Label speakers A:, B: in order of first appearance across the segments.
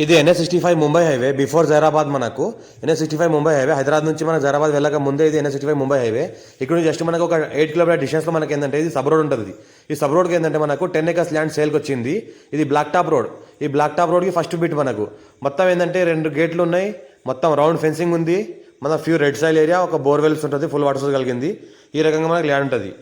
A: ఇది NS sixty five Mumbai highway before Zaheerabad మనకు. NS sixty five Mumbai highway Hyderabad నుంచి మనకు జైరాబాద్ వెళ్ళక ముందే ఇది NS sixty five Mumbai highway ఇక్కడ నుంచి జస్ట్ మనకు ఒక ఎయిట్ కిలోమీటర్ డిస్టెన్స్లో మనకి ఏంటంటే ఇది సబ్ రోడ్ ఉంటుంది ఈ సబ్ రోడ్కి ఏంటంటే మనకు టెన్ ఎకర్స్ ల్యాండ్ సేల్కి వచ్చింది. ఇది బ్లాక్ టాప్ రోడ్ ఈ బ్లాక్ టాప్ రోడ్కి ఫస్ట్ బిట్ మనకు. మొత్తం ఏంటంటే రెండు గేట్లు ఉన్నాయి. మొత్తం రౌండ్ ఫెన్సింగ్ ఉంది. మన ఫ్యూ రెడ్ సైల్ ఏరియా ఒక బోర్వెల్స్ ఉంటుంది ఫుల్ వాటర్ సోర్స్ కలిగింది. ఈ రకంగా మనకు ల్యాండ్ ఉంటుంది.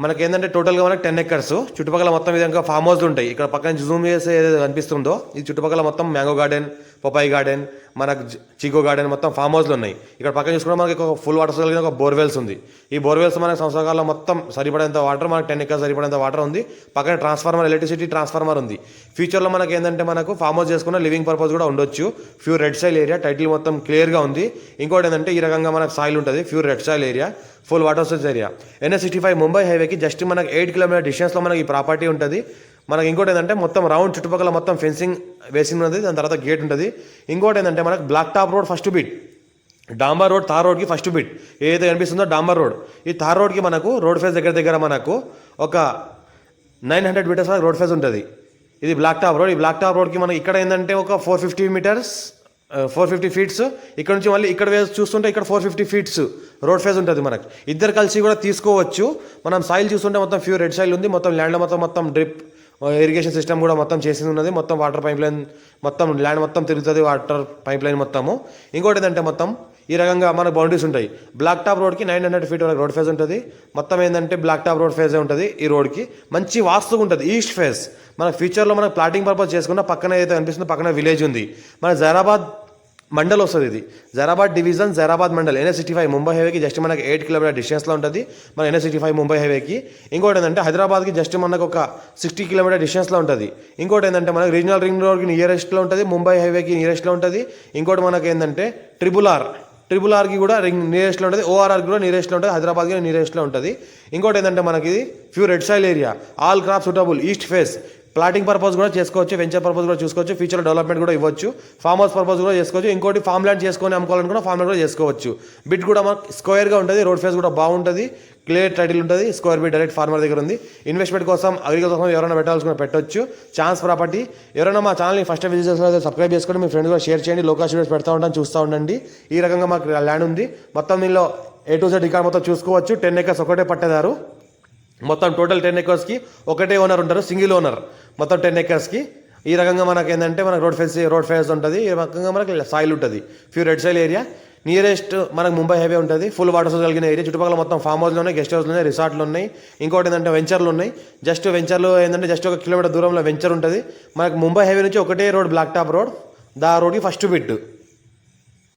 A: మనకి ఏంటంటే టోటల్గా మనకి టెన్ ఎకర్స్ చుట్టుపక్కల మొత్తం విధంగా ఫామ్ హౌస్లు ఉంటాయి. ఇక్కడ పక్కన జూమ్ చేస్తే అనిపిస్తుందో కనిపిస్తుందో ఈ చుట్టుపక్కల మొత్తం మ్యాంగో గార్డెన్ పపాయి గార్డెన్ మనకు జ- చికో గార్డెన్ మొత్తం ఫామ్ హౌస్లు ఉన్నాయి. ఇక్కడ పక్కన చూసుకుంటే మనకి ఒక ఫుల్ వాటర్ కలిగిన ఒక బోర్వెల్స్ ఉంది. ఈ బోర్వెల్స్ మనకి సంవత్సరాల మొత్తం సరిపడేంత వాటర్ మనకి టెన్ ఎకర్స్ సరిపడేంత వాటర్ ఉంది. పక్కన ట్రాన్స్ఫార్మర్ ఎలక్ట్రిసిటీ ట్రాన్స్ఫార్మర్ ఉంది. ఫ్యూచర్లో మనకి ఏంటంటే మనకు ఫామ్ హౌస్ చేసుకున్న లివింగ్ పర్పస్ కూడా ఉండొచ్చు. Pure red soil area title మొత్తం క్లియర్గా ఉంది. ఇంకోటి ఏంటంటే ఈ రకంగా మనకు సాయిల్ ఉంటుంది. Pure red soil area full water source area. NS sixty five Mumbai హైవేకి జస్ట్ మనకి ఎయిట్ కిలోమీటర్ డిస్టెన్స్లో మనకి ఈ ప్రాపర్టీ ఉంటుంది. మనకి ఇంకోటి ఏంటంటే మొత్తం రౌండ్ చుట్టుపక్కల మొత్తం ఫెన్సింగ్ వేసి ఉన్నది. దాని తర్వాత గేట్ ఉంటుంది. ఇంకోటి ఏంటంటే మనకు black top road first bit. డాంబర్ road tar రోడ్కి ఫస్ట్ బిట్. ఏదైతే కనిపిస్తుందో డాంబర్ రోడ్. ఈ తార్ రోడ్కి మనకు రోడ్ ఫేస్ దగ్గర దగ్గర మనకు ఒక నైన్ హండ్రెడ్ మీటర్స్ వరకు రోడ్ ఫేస్ ఉంటుంది. ఇది బ్లాక్ టాప్ రోడ్. ఈ బ్లాక్ టాప్ రోడ్కి మనకి ఇక్కడ ఏంటంటే ఒక four fifty metres four fifty feets ఇక్కడ నుంచి మళ్ళీ ఇక్కడ వేసి చూస్తుంటే ఇక్కడ four fifty feets road face ఉంటుంది మనకి. ఇద్దరు కలిసి కూడా తీసుకోవచ్చు. మనం సాయిల్ చూస్తుంటే మొత్తం ప్యూర్ రెడ్ సాయిల్ ఉంది. మొత్తం ల్యాండ్ మొత్తం మొత్తం డ్రిప్ ఇరిగేషన్ సిస్టమ్ కూడా మొత్తం చేసింది ఉన్నది. మొత్తం వాటర్ పైప్ లైన్ మొత్తం ల్యాండ్ మొత్తం తిరుగుతుంది వాటర్ పైప్ లైన్ మొత్తము. ఇంకోటి ఏంటంటే మొత్తం ఈ రకంగా మనకు బౌండరీస్ ఉంటాయి. బ్లాక్ టాప్ రోడ్కి నైన్ హండ్రెడ్ ఫీట్ వరకు రోడ్ ఫేజ్ ఉంటుంది. మొత్తం ఏంటంటే బ్లాక్ టాప్ రోడ్ ఫేజే ఉంటుంది ఈ రోడ్కి మంచి వాస్తుగా ఉంటుంది. ఈస్ట్ ఫేజ్ మన ఫ్యూచర్లో మనకు ప్లాటింగ్ పర్పస్ చేసుకున్న పక్కన ఏదైతే కనిపిస్తుందో పక్కన విలేజ్ ఉంది. మన జైరాబాద్ మండల్ వస్తుంది ఇది. Zaheerabad division Zaheerabad mandal NS sixty five Mumbai హైవేకి జస్ట్ మనకి ఎయిట్ కిలోమీటర్ డిస్టెన్స్లో ఉంటుంది. మన ఎన్ఎస్ సిక్స్టీ ఫైవ్ ముంబై హైవేకి. ఇంకోటి ఏంటంటే హైదరాబాద్కి జస్ట్ మనకు ఒక సిక్స్టీ కిలోమీటర్ డిస్టెన్స్లో ఉంటుంది. ఇంకోటి ఏంటంటే మనకి రీజనల్ రింగ్ రోడ్కి నియరెస్ట్లో ఉంటుంది ముంబై హైవేకి నియరెస్ట్లో ఉంటుంది. ఇంకోటి మనకి ఏంటంటే ట్రిబుల్ ఆర్ ట్రిపుల్ ఆర్కి కూడా రింగ్ నియరెస్ట్లో ఉంటుంది ఓఆర్ఆర్కి కూడా నియరెస్ట్లో ఉంటుంది హైదరాబాద్కి నియరెస్ట్లో ఉంటుంది. ఇంకోటి ఏంటంటే మనకి ఇది pure red soil area all crop suitable east face plotting purpose కూడా చేసుకోవచ్చు వెంచర్ పర్పస్ కూడా చూసుకోవచ్చు ఫ్యూచర్ డెవలప్మెంట్ కూడా ఇవ్వచ్చు ఫామ్ హౌస్ పర్పస్ కూడా చేసుకోవచ్చు ఇంకోటి ఫామ్ ల్యాండ్ చేసుకొని అమ్ముకోవాలనుకున్న ఫామ్ ల్యాండ్ కూడా చేసుకోవచ్చు. బిట్ కూడా మనకు స్క్వేర్గా ఉంటుంది రోడ్ ఫేస్ కూడా బాగుంటుంది క్లియర్ టైటిల్ ఉంటుంది స్క్వేర్ బిట్ డైరెక్ట్ ఫార్మర్ దగ్గర ఉంది. ఇన్వెస్ట్మెంట్ కోసం అగ్రికల్చర్ కోసం ఎవరైనా పెట్టాల్సిన పెట్టొచ్చు. ఛాన్స్ ప్రాపర్టీ ఎవరైనా మా ఛానల్ని ఫస్ట్ విజిట్ చేసిన సబ్స్క్రైబ్ చేసుకొని మీ ఫ్రెండ్స్ కూడా షేర్ చేయండి లోకల్ స్టూడియోస్ పెడతా ఉంటాను చూస్తూ ఉండండి. ఈ రకంగా మాకు ల్యాండ్ ఉంది. మొత్తం దీనిలో ఏ టు జెడ్ రికార్డ్ మొత్తం చూసుకోవచ్చు. టెన్ ఎకర్స్ ఒకటే పట్టేదారు. మొత్తం టోటల్ టెన్ ఎకర్స్కి ఒకటే ఓనర్ ఉంటారు సింగిల్ ఓనర్ మొత్తం టెన్ ఎకర్స్కి ఈ రకంగా మనకి ఏంటంటే మనకు రోడ్ ఫేస్ రోడ్ ఫేస్ ఉంటుంది. ఈ రకంగా మనకి సాయిల్ ఉంటుంది. Pure red soil area nearest మనకు ముంబై హైవే ఉంటుంది. ఫుల్ వాటర్ సోర్స్ కలిగిన ఏరియా చుట్టుపక్కల మొత్తం ఫామ్ హౌస్లు ఉన్నాయి గెస్ట్ హౌస్లు ఉన్నాయి రిసార్ట్లు ఉన్నాయి. ఇంకోటి ఏంటంటే వెంచర్లు ఉన్నాయి. జస్ట్ వెంచర్లు ఏంటంటే జస్ట్ ఒక కిలోమీటర్ దూరంలో వెంచర్ ఉంటుంది. మనకు ముంబై హైవే నుంచి ఒకటే రోడ్ బ్లాక్ టాప్ రోడ్ దా రోడ్కి ఫస్ట్ బిట్